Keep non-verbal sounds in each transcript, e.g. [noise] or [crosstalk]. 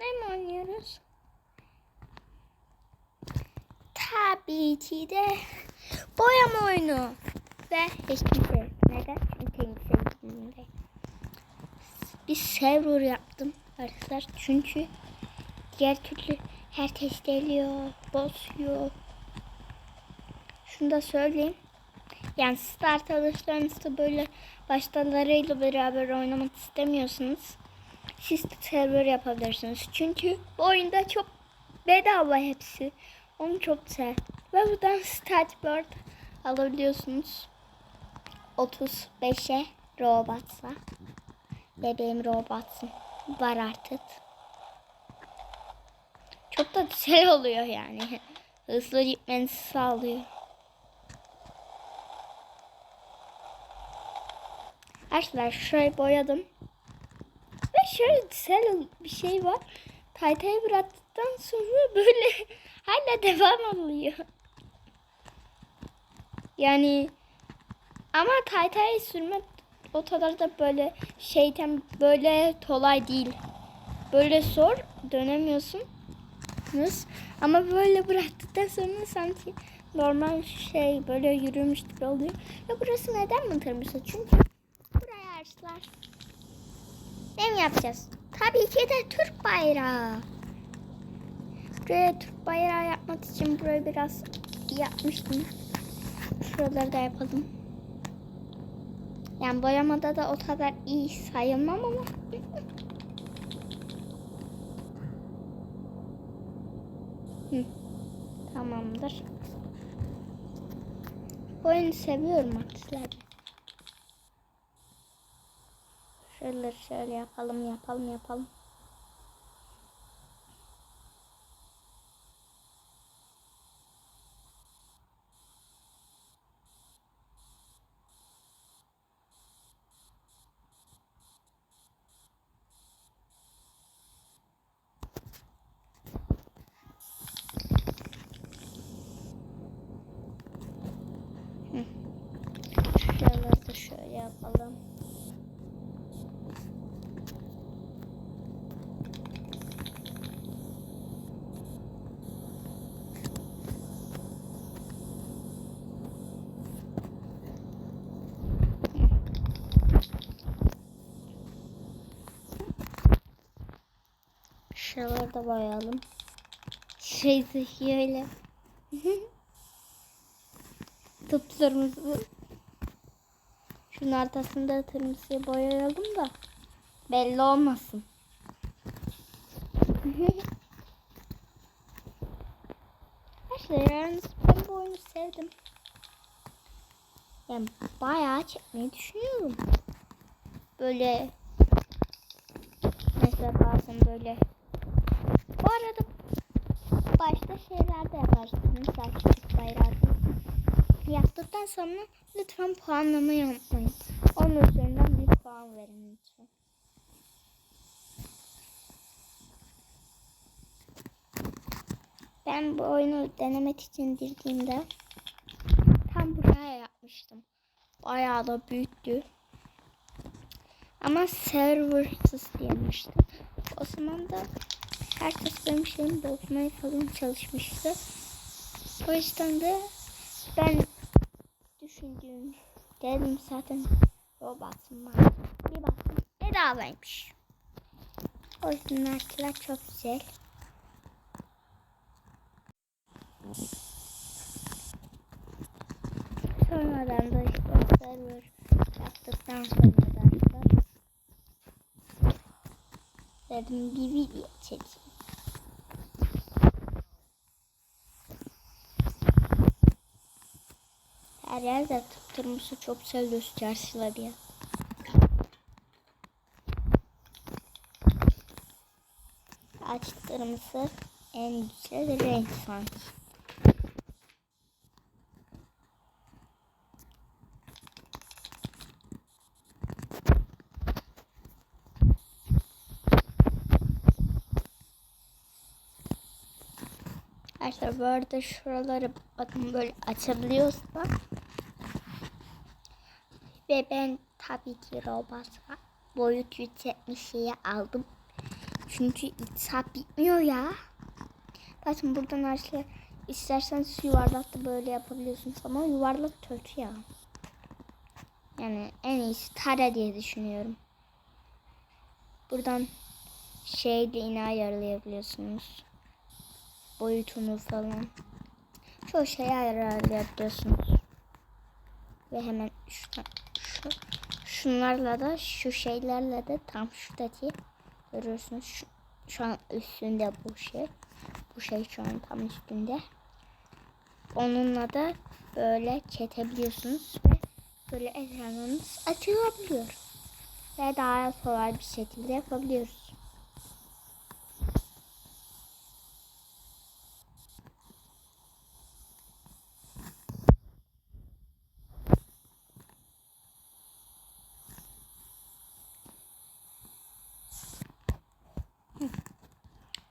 Ne mi oynuyoruz? Tabii ki de boyama oyunu. Ve hiç. Neden? Çünkü bilmiyor. Bir server yaptım arkadaşlar. Çünkü diğer türlü herkes geliyor, bozuyor. Şunu da söyleyeyim. Yani siz de arkadaşlarınızla böyle başkalarıyla beraber oynamak istemiyorsanız siz server yapabilirsiniz. Çünkü bu oyunda çok bedava hepsi. Onu çok güzel. Ve buradan start board alabiliyorsunuz. 35'e robotsa. Bebeğim robotsum. Var artık. Çok da güzel oluyor yani. Hızlı gitmenizi sağlıyor. Arkadaşlar şurayı boyadım. Şöyle bir şey var. Taytayı bıraktıktan sonra [laughs] böyle hala devam oluyor. Yani ama taytayı sürmek o kadar da böyle şeyten böyle kolay değil. Böyle zor dönemiyorsun. Ama böyle bıraktıktan sonra sanki normal şey böyle yürümüş gibi oluyor. Ve burası neden mi tırmışsa? Çünkü. Ne mi yapacağız? Tabii ki de Türk bayrağı. Buraya Türk bayrağı yapmak için burayı biraz yapmıştım. Şuraları da yapalım. Yani boyamada da o kadar iyi sayılmam ama. [laughs] Tamamdır. Bu oyunu seviyorum arkadaşlar. Şöyle şöyle yapalım yapalım yapalım. Da şöyle yapalım. Şuraları da boyayalım. Şey öyle. [laughs] Tıplarımızı. Şunun ortasında kırmızıya boyayalım da belli olmasın. [laughs] Arkadaşlar yalnız ben bu oyunu sevdim. Yani bayağı çekmeyi düşünüyorum. Böyle mesela bazen böyle bu arada başta şeyler de yaparsınız. Küçük bayrağı yaptıktan sonra lütfen puanlamayı unutmayın. Onun üzerinden bir puan verin lütfen. Ben bu oyunu denemek için girdiğimde tam buraya yapmıştım. Bayağı da büyüktü. Ama serversız diyemiştim. O zaman da herkes benim şeyimi bozmaya falan çalışmıştı. O yüzden de ben düşündüğüm dedim zaten robotum var. Bir baktım bedavaymış. O yüzden artılar çok güzel. Sonradan da işte server yaptıktan sonra da dedim bir video çekeyim. Her yerde tutturması çok güzel gösterişler ya. Açtırması en güzel renk sanki. Arkadaşlar bu arada şuraları bakın böyle açabiliyorsa ve ben tabii ki robot boyut 170'yi aldım. Çünkü iltisap bitmiyor ya. Bakın buradan aşağı isterseniz yuvarlak da böyle yapabiliyorsunuz ama yuvarlak kötü ya. Yani en iyisi tara diye düşünüyorum. Buradan şeyle yine ayarlayabiliyorsunuz. Boyutunu falan. Çoğu şeyi ayarlayabiliyorsunuz. Ve hemen şuradan, şu, şunlarla da şu şeylerle de tam şuradaki görüyorsunuz. Şu, şu an üstünde bu şey. Bu şey şu an tam üstünde. Onunla da böyle çetebiliyorsunuz ve böyle ekranınız açılabiliyor. Ve daha kolay bir şekilde yapabiliyoruz.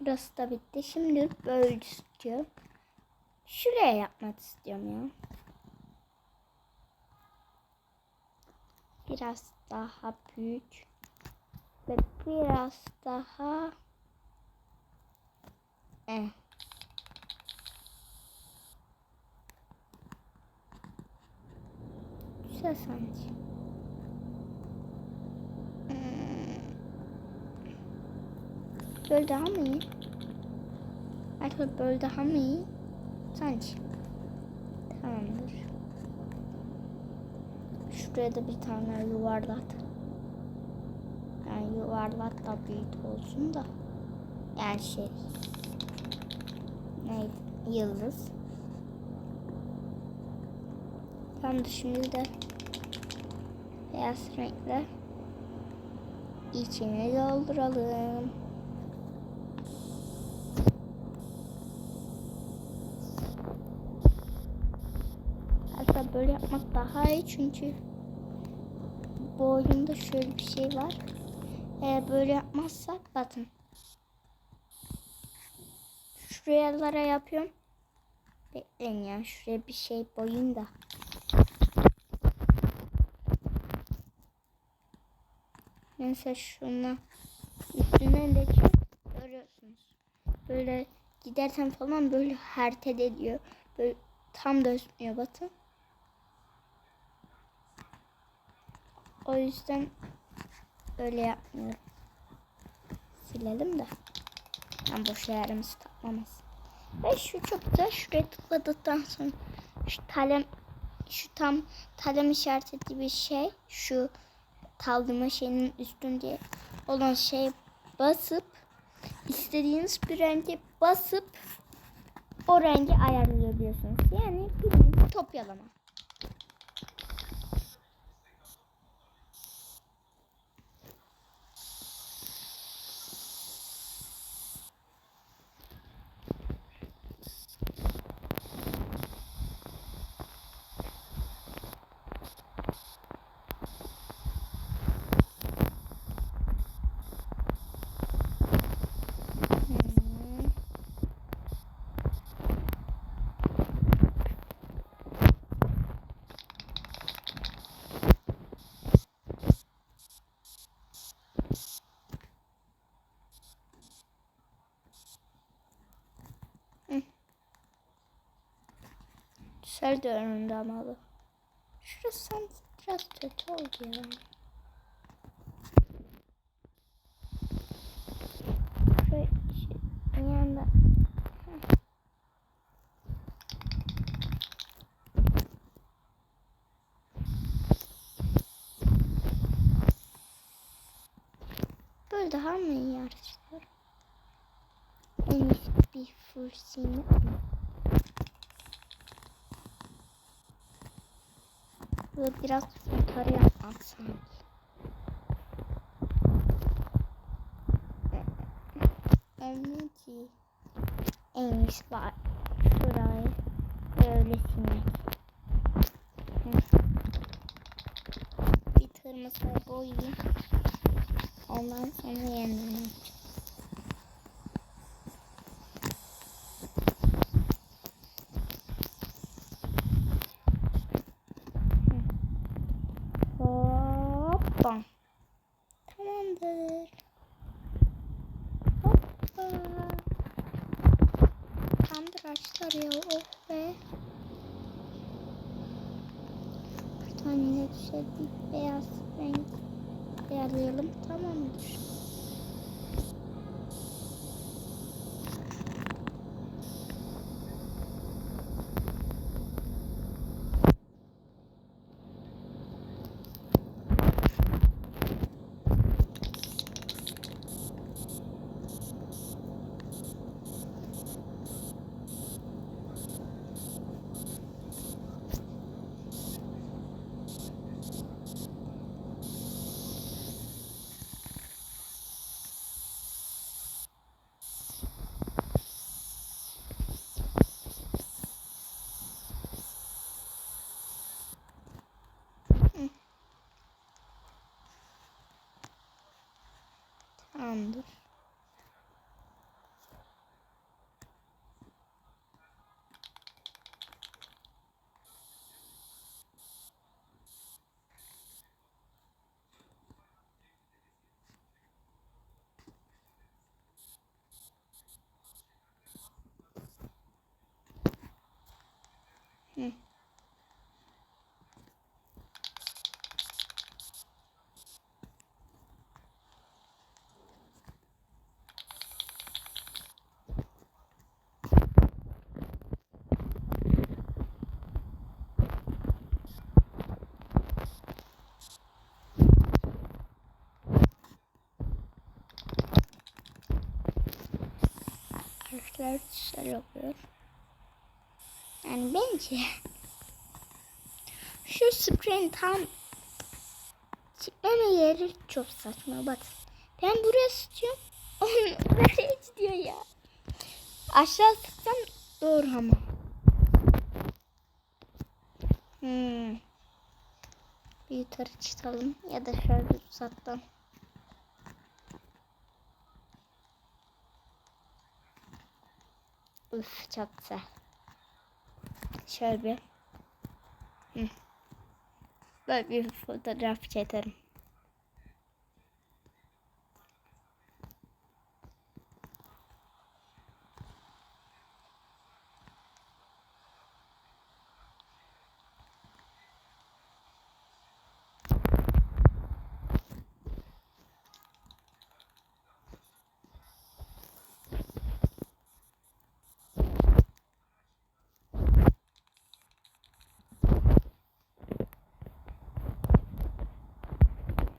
Burası da bitti. Şimdi böyle istiyorum. Şuraya yapmak istiyorum ya. Biraz daha büyük. Ve biraz daha eh. Güzel sanki. Böyle daha mı iyi? Arkadaşlar böyle daha mı? Sanki. Tamamdır. Şuraya da bir tane yuvarlat. Yani yuvarlak da büyük olsun da. Yani şey. Neydi? Yıldız. Tamam şimdi de beyaz renkle içini dolduralım. Böyle yapmak daha iyi çünkü bu oyunda şöyle bir şey var. Eğer böyle yapmazsak bakın. Şuralara yapıyorum. Bekleyin ya şuraya bir şey boyun da. Mesela şuna üstünden de görüyorsunuz. Böyle giderken falan böyle hareket ediyor. Böyle tam dönmüyor bakın. O yüzden öyle yapmıyorum. Silelim de. Yani boş yerimizi takmamız. Ve şu çok güzel. Şuraya tıkladıktan sonra şu talem şu tam talem işareti bir şey. Şu kaldırma şeyinin üstünde olan şey basıp istediğiniz bir rengi basıp o rengi ayarlayabiliyorsunuz. Yani bildiğin kopyalama. Hmm. Hı. Güzel de önünde ama bu. Şurası sanki biraz kötü oldu ya. Şöyle şey, daha mı iyi arkadaşlar? En iyisi bir fırsini biraz yukarı yapmak sanki. En iyisi var. Şurayı böyle silmek. Bir kırmızı boyayayım. Ondan sonra yeniden yapacağım. Hoppa. Tamamdır. Yeter ya. Oh be. Bir tane de şöyle beyaz renk ayarlayalım. Tamamdır. Hı. Harfler güzel oluyor. Yani bence [laughs] şu screen tam çıkmama yeri çok saçma bak. Ben buraya tutuyorum. [laughs] Onu nereye gidiyor ya? Aşağı sıksam doğru ama. Hmm. Bir yukarı çıkalım ya da şöyle uzaktan. Üf çok güzel. Şöyle. Hı. Böyle bir fotoğraf çekerim.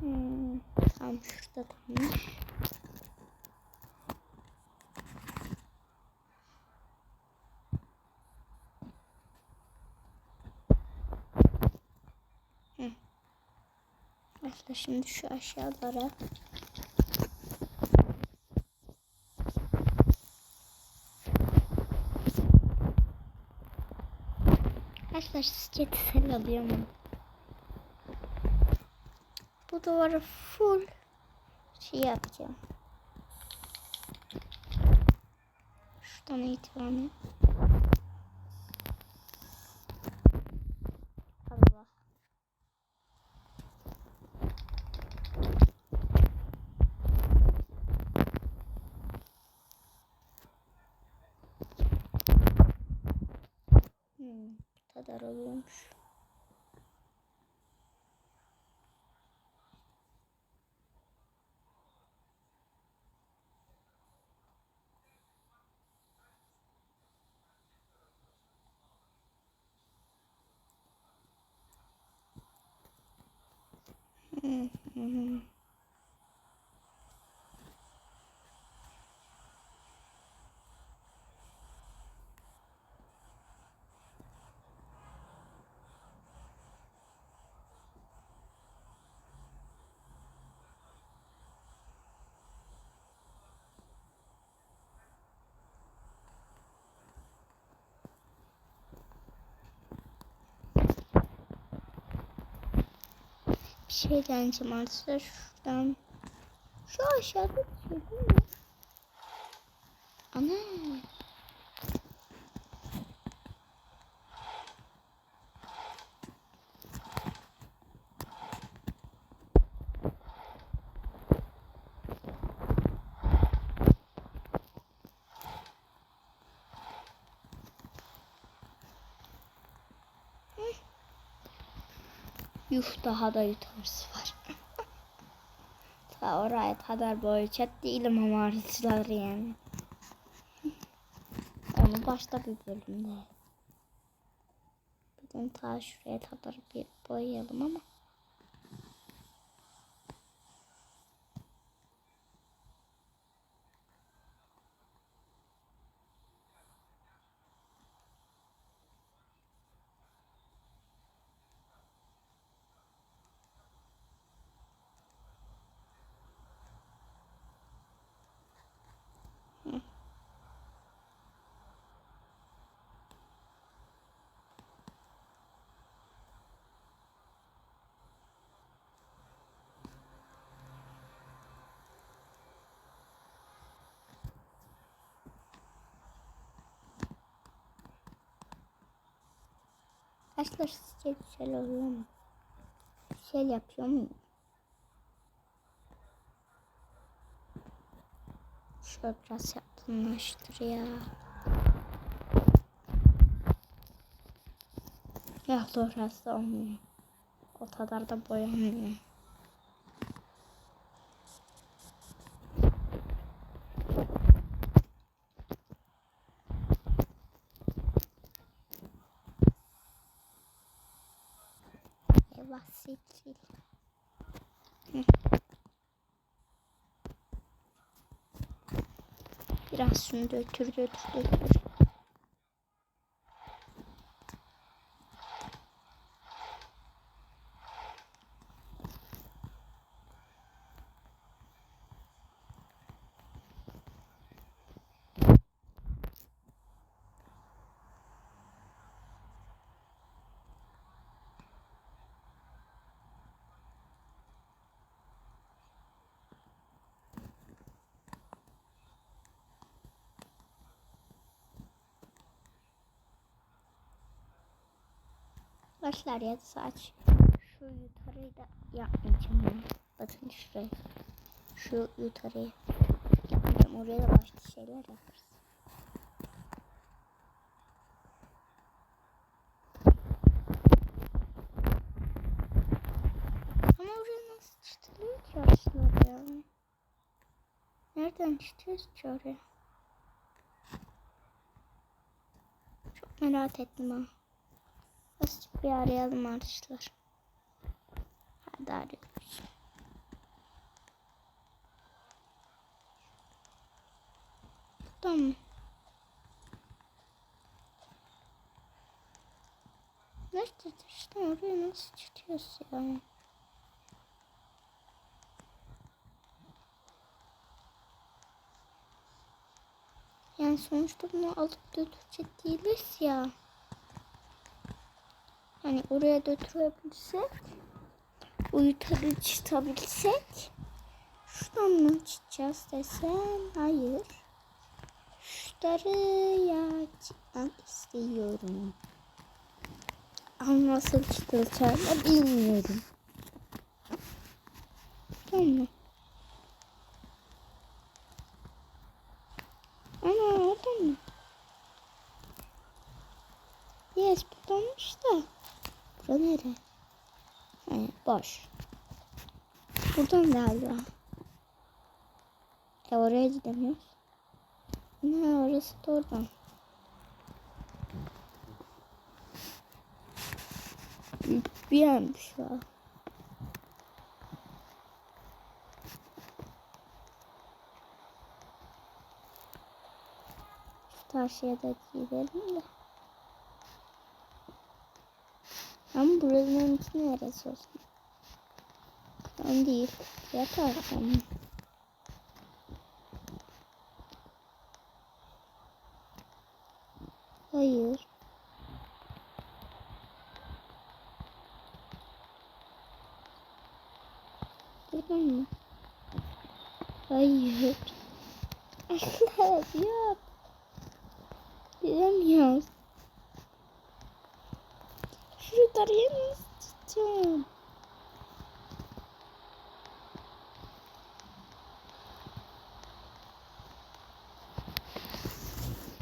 Hmm, tam şurada. Başla şimdi şu aşağılara. Arkadaşlar sizce sel mu? Bu duvarı full şey yapacağım. Şuradan itibaren. Allah. Hmm, bu kadar oluyormuş. Hı hı Bir şey deneyeceğim arkadaşlar şuradan. Şu aşağıda bir şey değil mi? Ana. Yuh daha da yutarısı var. [laughs] Ta oraya kadar böyle çat değilim ama arkadaşlar yani. Onu başta bir bölümde. Bugün ta şuraya kadar bir boyayalım ama. Arkadaşlar sizce güzel mu? Güzel yapıyor muyum? Şöyle biraz yakınlaştır ya. Ya orası olmuyor. O kadar da boyanmıyor. Eyvah seçil. Biraz şunu dötür dötür dötür. Arkadaşlar ya saç şu yutarıyı da yapmayacağım ya. Bakın şuraya. Şu yutarıyı yapmayacağım. Oraya da başka şeyler yaparız. Ama oraya nasıl çıtılıyor ki aslında ya? Nereden çıtıyoruz ki oraya? Çok merak ettim ha. Azıcık bir arayalım arkadaşlar. Hadi arıyoruz. Tamam. Nerededir işte oraya nasıl çıkıyoruz ya? Yani sonuçta bunu alıp götürecek değiliz ya. Hani oraya götürebilsek, uyutarı çıtabilsek, şuradan mı çıkacağız desem, hayır. Şunları ya çıkmak istiyorum. Ama nasıl çıkılacağını bilmiyorum. Tamam. Ana boş. Buradan galiba. E oraya gidemiyoruz. Ne orası da oradan. Bir yermiş ya. Şu karşıya da gidelim de. Ama buranın neresi olsun? Tam değil. Yatar tamam. Hayır.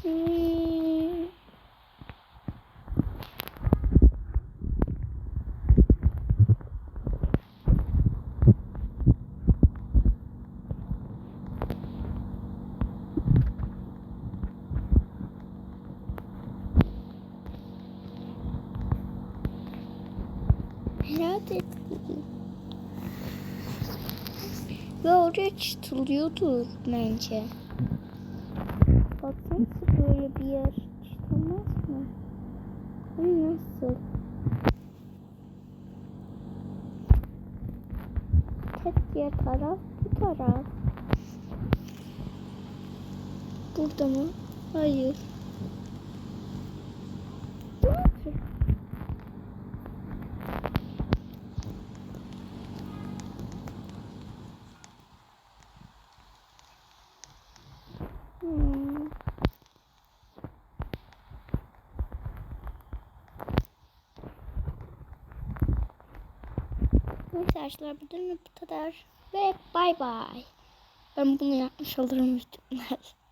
Herhalde ve oraya çıtılıyordur bence. Tek diğer taraf bu taraf. Burada mı? Hayır. Hmm. Neyse arkadaşlar bugün bu kadar. Ve bay bay. Ben bunu yapmış olurum ihtimal. [laughs]